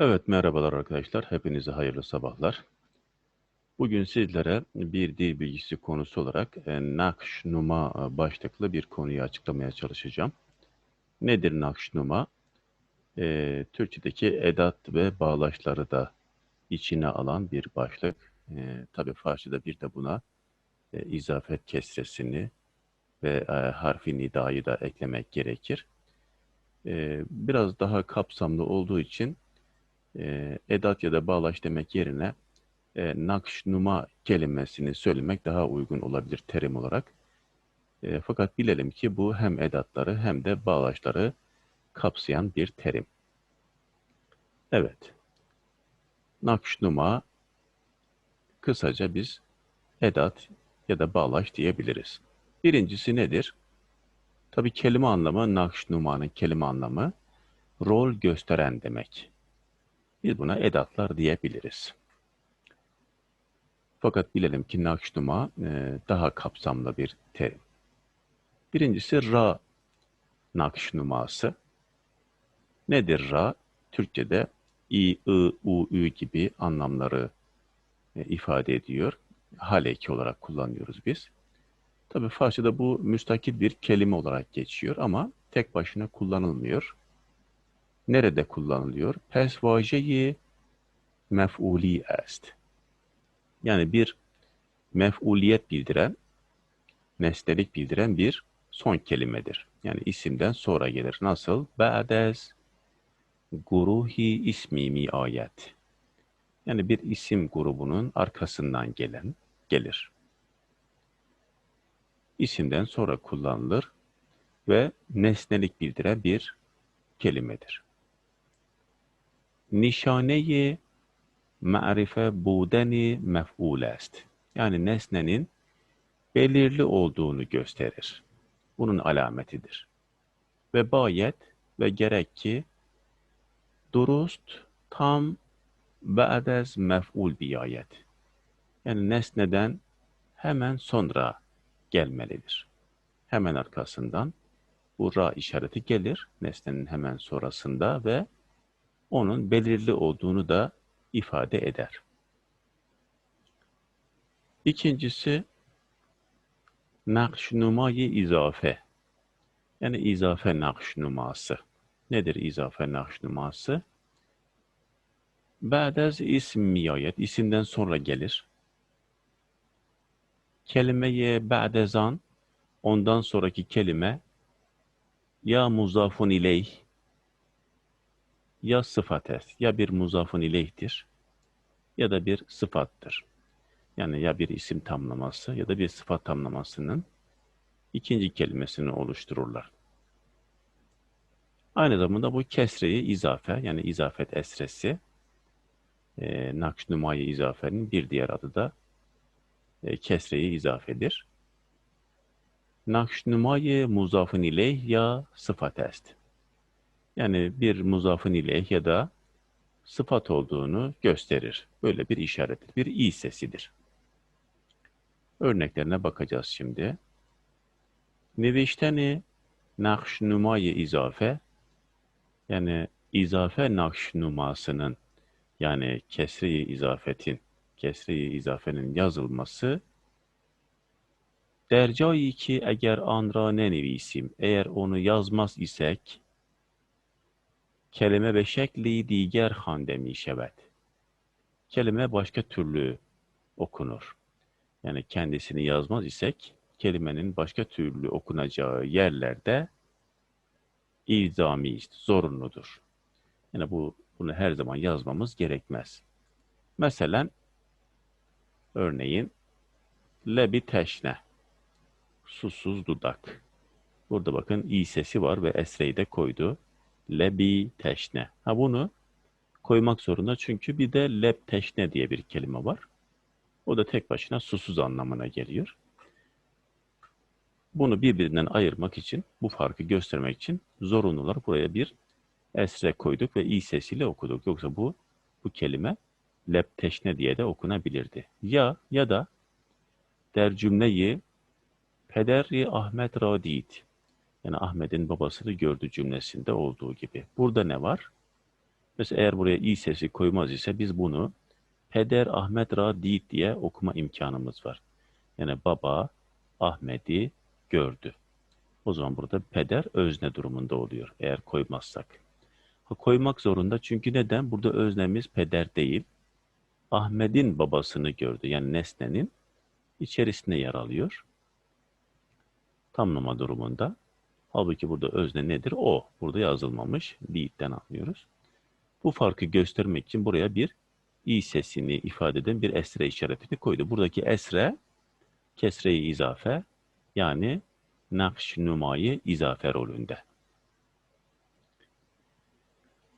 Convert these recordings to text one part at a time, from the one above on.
Evet, merhabalar arkadaşlar. Hepinize hayırlı sabahlar. Bugün sizlere bir dil bilgisi konusu olarak e, nakşnuma e, başlıklı bir konuyu açıklamaya çalışacağım. Nedir nakşnuma? E, Türkçedeki edat ve bağlaçları da içine alan bir başlık. E, tabii Farsçada bir de buna e, izafet kesresini ve e, harfi nidayı da eklemek gerekir. E, biraz daha kapsamlı olduğu için e, edat ya da bağlaç demek yerine e, nakşnuma kelimesini söylemek daha uygun olabilir terim olarak. E, fakat bilelim ki bu hem edatları hem de bağlaçları kapsayan bir terim. Evet. Nakşnuma kısaca biz edat ya da bağlaç diyebiliriz. Birincisi nedir? Tabii kelime anlamı, nakşnumanın kelime anlamı rol gösteren demek. Biz buna edatlar diyebiliriz. Fakat bilelim ki nakşnuma e, daha kapsamlı bir terim. Birincisi ra nakşnuması. Nedir ra? Türkçe'de i, u, ü gibi anlamları e, ifade ediyor. Hal eki olarak kullanıyoruz biz. Tabi Farsçada bu müstakil bir kelime olarak geçiyor ama tek başına kullanılmıyor. Nerede kullanılıyor? Pesvajeyi mef'uli est. Yani bir mef'uliyet bildiren, nesnelik bildiren bir son kelimedir. Yani isimden sonra gelir. Nasıl? Ba'dez guruhi ismi ayet. Yani bir isim grubunun arkasından gelen gelir. İsimden sonra kullanılır ve nesnelik bildiren bir kelimedir. Nişaneyi ma'rife budeni mef'ul est. Yani nesnenin belirli olduğunu gösterir. Bunun alametidir. Ve bayet ve gerek ki durust, tam, ba'dez mef'ul biyayet. Yani nesneden hemen sonra gelmelidir. Hemen arkasından bu ra işareti gelir nesnenin hemen sonrasında ve onun belirli olduğunu da ifade eder. İkincisi nakşnumayı izafe. Yani izafe nakşnuması. Nedir izafe nakşnuması? Ba'dez ismiyayet, isimden sonra gelir. Kelimeye ba'dezan, ondan sonraki kelime ya muzafun ileyh ya sıfates, ya bir muzafun ileyhtir ya da bir sıfattır. Yani ya bir isim tamlaması ya da bir sıfat tamlamasının ikinci kelimesini oluştururlar. Aynı zamanda bu kesreyi izafe yani izafet esresi e, nakşnumayı izafenin bir diğer adı da e, kesreyi izafedir. Nakşnumayı muzafın ileyh ya sıfat est. Yani bir muzafın ileyh ya da sıfat olduğunu gösterir. Böyle bir işarettir. Bir i sesidir. Örneklerine bakacağız şimdi. Nevişteni nakşnumayı izafe yani izafe nakşnumasının yani kesri izafetin kesri izafenin yazılması dercayı ki eğer anra ne nevisim eğer onu yazmaz isek kelime ve şekli diğer hande mişevet. Kelime başka türlü okunur. Yani kendisini yazmaz isek kelimenin başka türlü okunacağı yerlerde ilzami, zorunludur. Yani bu bunu her zaman yazmamız gerekmez. Mesela örneğin lebi teşne susuz dudak. Burada bakın i sesi var ve esreyi de koydu. Lebi teşne. Ha bunu koymak zorunda çünkü bir de leb teşne diye bir kelime var. O da tek başına susuz anlamına geliyor. Bunu birbirinden ayırmak için, bu farkı göstermek için zorunlular buraya bir esre koyduk ve i sesiyle okuduk. Yoksa bu bu kelime leb teşne diye de okunabilirdi. Ya ya da der cümleyi pederi Ahmet Radid yani Ahmet'in babasını gördü cümlesinde olduğu gibi. Burada ne var? Mesela eğer buraya i sesi koymaz ise biz bunu Peder Ahmet Ra Diit diye okuma imkanımız var. Yani baba Ahmet'i gördü. O zaman burada peder özne durumunda oluyor eğer koymazsak. Ha, koymak zorunda çünkü neden? Burada öznemiz peder değil. Ahmet'in babasını gördü. Yani nesnenin içerisinde yer alıyor. Tamlama durumunda. Halbuki burada özne nedir? O. Burada yazılmamış. Diitten anlıyoruz. Bu farkı göstermek için buraya bir i sesini ifade eden bir esre işaretini koydu. Buradaki esre kesre-i izafe yani nakş numayı izafe rolünde.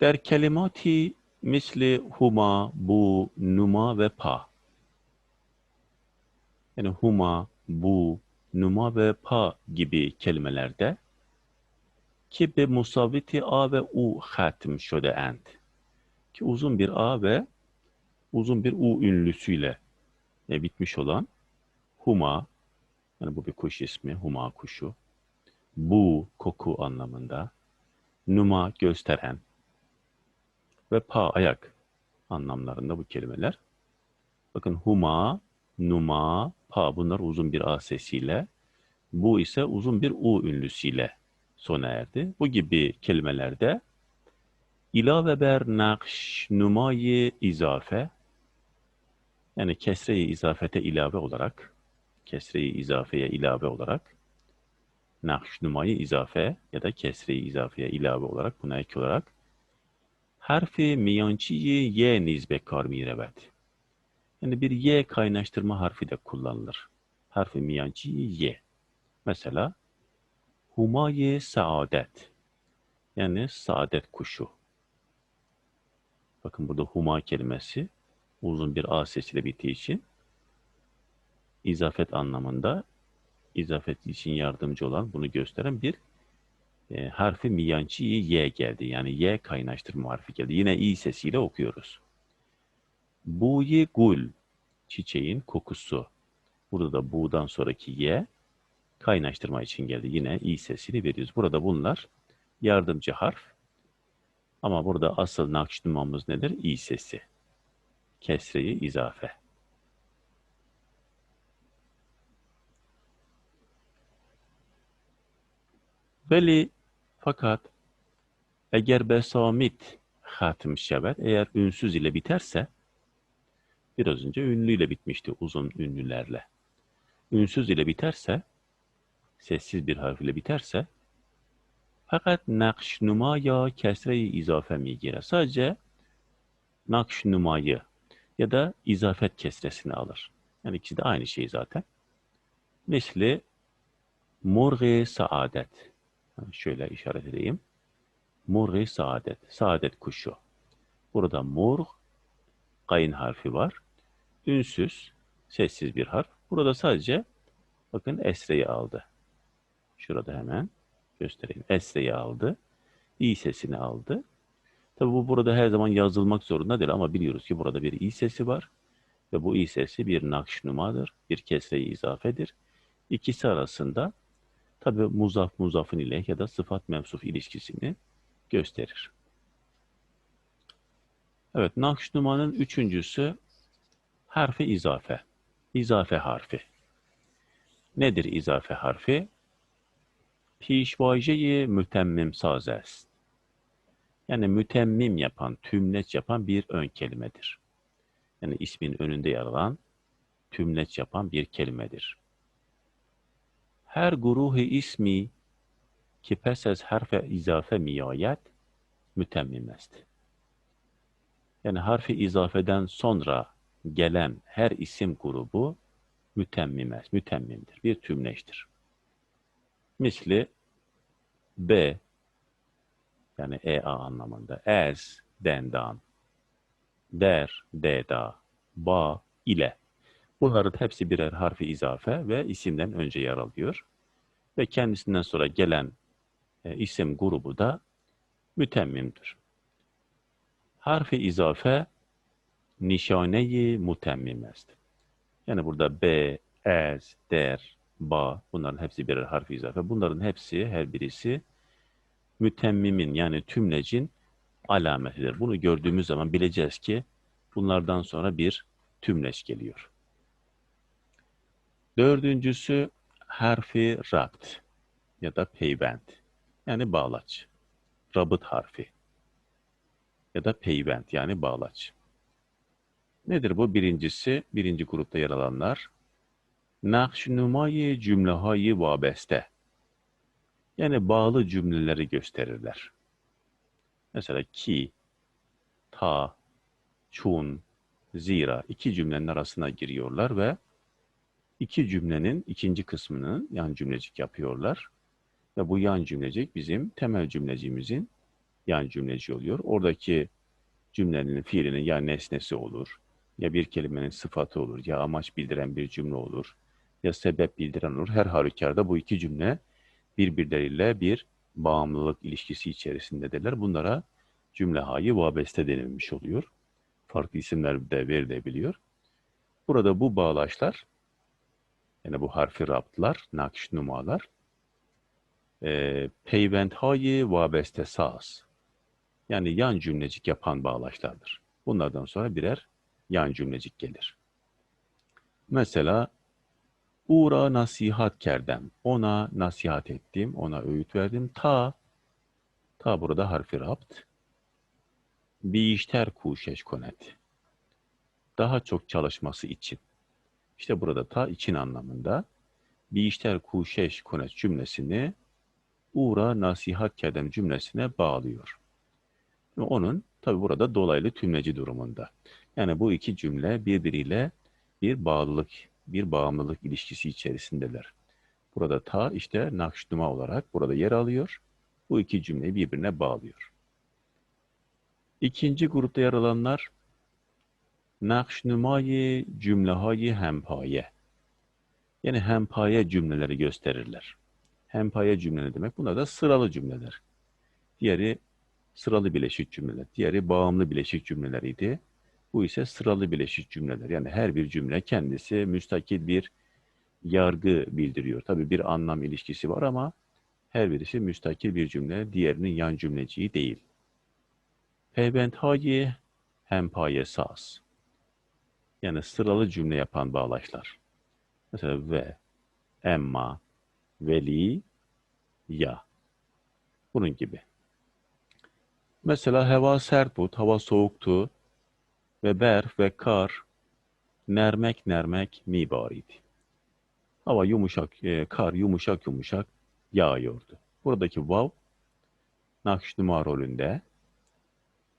Der kelimati misli huma, bu, numa ve pa. Yani huma, bu, numa ve pa gibi kelimelerde ki be musavviti a ve u hatim şöde end. Ki uzun bir a ve uzun bir u ünlüsüyle e, bitmiş olan huma, yani bu bir kuş ismi, huma kuşu. Bu koku anlamında. Numa gösteren ve pa ayak anlamlarında bu kelimeler. Bakın huma, numa, pa bunlar uzun bir a sesiyle. Bu ise uzun bir u ünlüsüyle sona erdi. Bu gibi kelimelerde ilave ber nakş numayı izafe yani kesre-i izafete ilave olarak kesre-i izafeye ilave olarak nakş numayı izafe ya da kesre-i izafeye ilave olarak buna ek olarak harfi miyanciyi ye nizbe kar mirevet. Yani bir ye kaynaştırma harfi de kullanılır. Harfi miyanciyi ye. Mesela humaye saadet. Yani saadet kuşu. Bakın burada huma kelimesi uzun bir a sesiyle bittiği için izafet anlamında izafet için yardımcı olan bunu gösteren bir e, harfi miyançı y geldi. Yani y kaynaştırma harfi geldi. Yine i sesiyle okuyoruz. Buyi gul çiçeğin kokusu. Burada da bu'dan sonraki y kaynaştırma için geldi. Yine i sesiyle veriyoruz. Burada bunlar yardımcı harf. Ama burada asıl nakşnumamız nedir? i sesi. Kesreyi izafe. Veli fakat eğer besamit hatim şevet eğer ünsüz ile biterse biraz önce ünlüyle bitmişti uzun ünlülerle. Ünsüz ile biterse sessiz bir harf ile biterse fakat nakş numa ya kesre-i izafe migire. Sadece nakş numayı ya da izafet kesresini alır. Yani ikisi de aynı şey zaten. Misli murgi saadet. Şöyle işaret edeyim. Murgi saadet. Saadet kuşu. Burada murg kayın harfi var. Ünsüz, sessiz bir harf. Burada sadece bakın esreyi aldı. Şurada hemen göstereyim. Esreyi aldı. İ sesini aldı. Tabi bu burada her zaman yazılmak zorunda değil ama biliyoruz ki burada bir i sesi var. Ve bu i sesi bir nakşnumadır, bir kesre-i izafedir. İkisi arasında tabi muzaf muzafın ile ya da sıfat mevsuf ilişkisini gösterir. Evet, nakşnumanın üçüncüsü harfi izafe. İzafe harfi. Nedir izafe harfi? Pişvaje-i mütemmim saz est. Yani mütemmim yapan, tümleç yapan bir ön kelimedir. Yani ismin önünde yer alan, tümleç yapan bir kelimedir. Her guruhi ismi ki pes az harfe izafe miyayet mütemmim est. Yani harfi izafeden sonra gelen her isim grubu mütemmim est, mütemmimdir, bir tümleçtir. Misli B, yani ea anlamında. Ez, dendan. Der, deda. Ba, ile. Bunların hepsi birer harfi izafe ve isimden önce yer alıyor. Ve kendisinden sonra gelen e, isim grubu da mütemmimdir. Harfi izafe nişaneyi mutemmim est. Yani burada b, ez, der, ba bunların hepsi birer harfi izafe. Bunların hepsi her birisi mütemmimin yani tümlecin alametidir. Bunu gördüğümüz zaman bileceğiz ki bunlardan sonra bir tümleç geliyor. Dördüncüsü harfi rabt ya da peyvend yani bağlaç. Rabıt harfi ya da peyvend yani bağlaç. Nedir bu? Birincisi, birinci grupta yer alanlar nakşnumayı cümlehayı vabeste yani bağlı cümleleri gösterirler. Mesela ki, ta, çun, zira iki cümlenin arasına giriyorlar ve iki cümlenin ikinci kısmını yan cümlecik yapıyorlar. Ve bu yan cümlecik bizim temel cümlecimizin yan cümleci oluyor. Oradaki cümlenin fiilinin ya nesnesi olur, ya bir kelimenin sıfatı olur, ya amaç bildiren bir cümle olur, ya sebep bildiren olur. Her halükarda bu iki cümle birbirleriyle bir bağımlılık ilişkisi içerisindedirler. Bunlara cümle hayı vabeste denilmiş oluyor. Farklı isimler de verilebiliyor. Burada bu bağlaçlar, yani bu harfi raptlar, nakş numalar, e, peyvendhayı vabeste saz, yani yan cümlecik yapan bağlaçlardır. Bunlardan sonra birer yan cümlecik gelir. Mesela Uğra nasihat kerdem. Ona nasihat ettim, ona öğüt verdim. Ta, ta burada harfi rapt. Bişter kuşeş konet. Daha çok çalışması için. İşte burada ta için anlamında. Bişter kuşeş konet cümlesini uğra nasihat kerdem cümlesine bağlıyor. Ve onun tabi burada dolaylı tümleci durumunda. Yani bu iki cümle birbiriyle bir bağlılık bir bağımlılık ilişkisi içerisindeler. Burada ta işte nakşnuma olarak burada yer alıyor. Bu iki cümleyi birbirine bağlıyor. İkinci grupta yer alanlar nakşnumayı cümlehayı hempaye. Yani hempaye cümleleri gösterirler. Hempaye cümle demek? Bunlar da sıralı cümleler. Diğeri sıralı bileşik cümleler. Diğeri bağımlı bileşik cümleleriydi. Bu ise sıralı bileşik cümleler. Yani her bir cümle kendisi müstakil bir yargı bildiriyor. Tabii bir anlam ilişkisi var ama her birisi müstakil bir cümle, diğerinin yan cümleciği değil. Peyvendhayi hem paye saz. Yani sıralı cümle yapan bağlaçlar. Mesela ve, emma, veli, ya. Bunun gibi. Mesela hava sert bu, hava soğuktu ve berf ve kar nermek nermek mibariydi. Hava yumuşak, e, kar yumuşak yumuşak yağıyordu. Buradaki vav nakşnuma rolünde.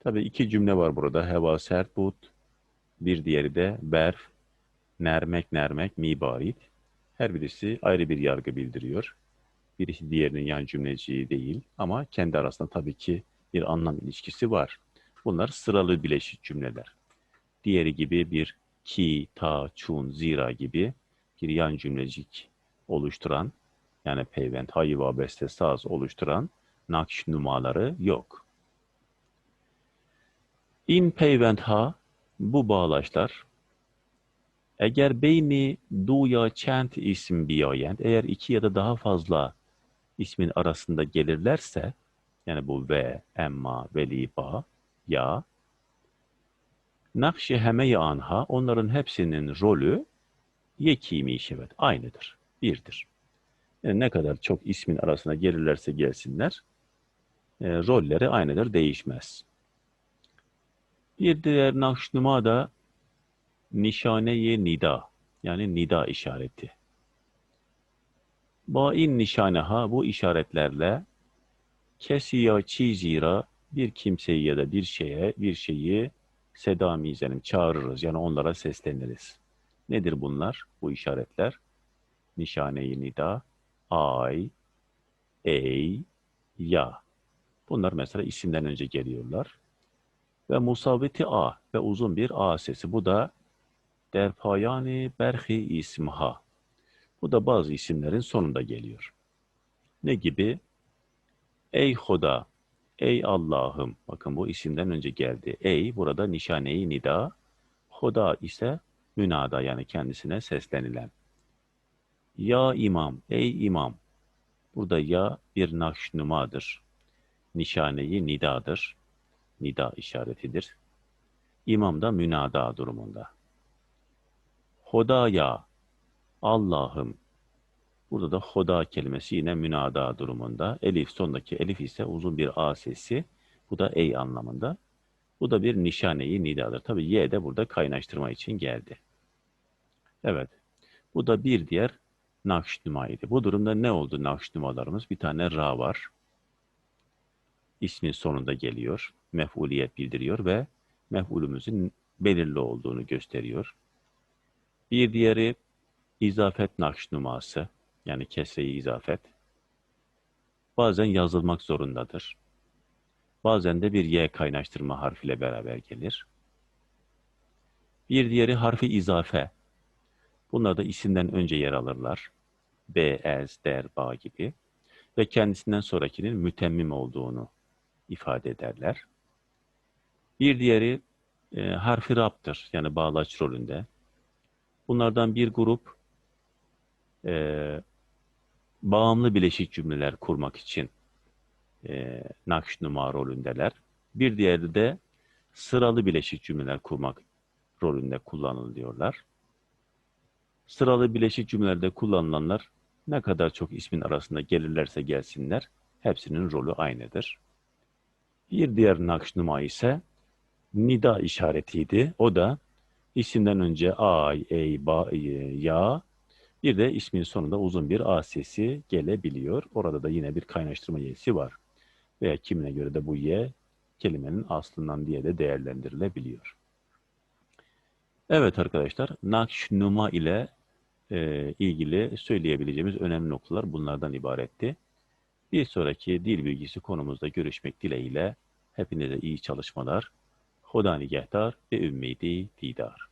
Tabi iki cümle var burada. Heva sert but, bir diğeri de berf, nermek nermek mibarit. Her birisi ayrı bir yargı bildiriyor. Birisi diğerinin yan cümleci değil ama kendi arasında tabii ki bir anlam ilişkisi var. Bunlar sıralı bileşik cümleler diğeri gibi bir ki, ta, çun, zira gibi bir yan cümlecik oluşturan yani peyvend, hayva, beste, saz oluşturan nakş numaları yok. İn peyvend ha bu bağlaçlar eğer beyni du ya çent isim biyayend eğer iki ya da daha fazla ismin arasında gelirlerse yani bu ve, emma, veli, ba, ya Nakşi heme anha onların hepsinin rolü yekimi şevet aynıdır. Birdir. Yani ne kadar çok ismin arasına gelirlerse gelsinler e, rolleri aynıdır, değişmez. Bir diğer nakşnuma da nişaneye nida yani nida işareti. Bain nişaneha bu işaretlerle kesiya çizira bir kimseyi ya da bir şeye bir şeyi seda mizenim çağırırız. Yani onlara sesleniriz. Nedir bunlar? Bu işaretler. Nişane-i nida, ay, ey, ya. Bunlar mesela isimden önce geliyorlar. Ve musavveti a ve uzun bir a sesi. Bu da derpayani berhi ismha. Bu da bazı isimlerin sonunda geliyor. Ne gibi? Ey Hoda, Ey Allah'ım. Bakın bu isimden önce geldi. Ey burada nişaneyi nida. Hoda ise münada yani kendisine seslenilen. Ya imam, ey imam. Burada ya bir nakşnumadır. Nişaneyi nidadır. nida işaretidir. İmam da münada durumunda. Hodaya, Allah'ım. Burada da hoda kelimesi yine münada durumunda. Elif sondaki elif ise uzun bir a sesi. Bu da ey anlamında. Bu da bir nişaneyi nidadır. Tabi y de burada kaynaştırma için geldi. Evet. Bu da bir diğer nakşnumaydı. Bu durumda ne oldu nakşnumalarımız? Bir tane ra var. İsmin sonunda geliyor. Mef'uliyet bildiriyor ve mef'ulümüzün belirli olduğunu gösteriyor. Bir diğeri izafet nakşnuması. Yani kesreyi izafet. Bazen yazılmak zorundadır. Bazen de bir y kaynaştırma harfiyle beraber gelir. Bir diğeri harfi izafe. Bunlar da isimden önce yer alırlar. B, ez, der, ba gibi. Ve kendisinden sonrakinin mütemmim olduğunu ifade ederler. Bir diğeri e, harfi raptır. Yani bağlaç rolünde. Bunlardan bir grup e, bağımlı bileşik cümleler kurmak için e, nakşnuma rolündeler. Bir diğeri de sıralı bileşik cümleler kurmak rolünde kullanılıyorlar. Sıralı bileşik cümlelerde kullanılanlar ne kadar çok ismin arasında gelirlerse gelsinler hepsinin rolü aynıdır. Bir diğer nakşnuma ise nida işaretiydi. O da isimden önce ay, ey, ba, ya bir de ismin sonunda uzun bir a sesi gelebiliyor. Orada da yine bir kaynaştırma y'si var. Veya kimine göre de bu y kelimenin aslından diye de değerlendirilebiliyor. Evet arkadaşlar, nakşnuma ile e, ilgili söyleyebileceğimiz önemli noktalar bunlardan ibaretti. Bir sonraki dil bilgisi konumuzda görüşmek dileğiyle hepinize iyi çalışmalar. Hodani Gehtar ve Ümmidi Didar.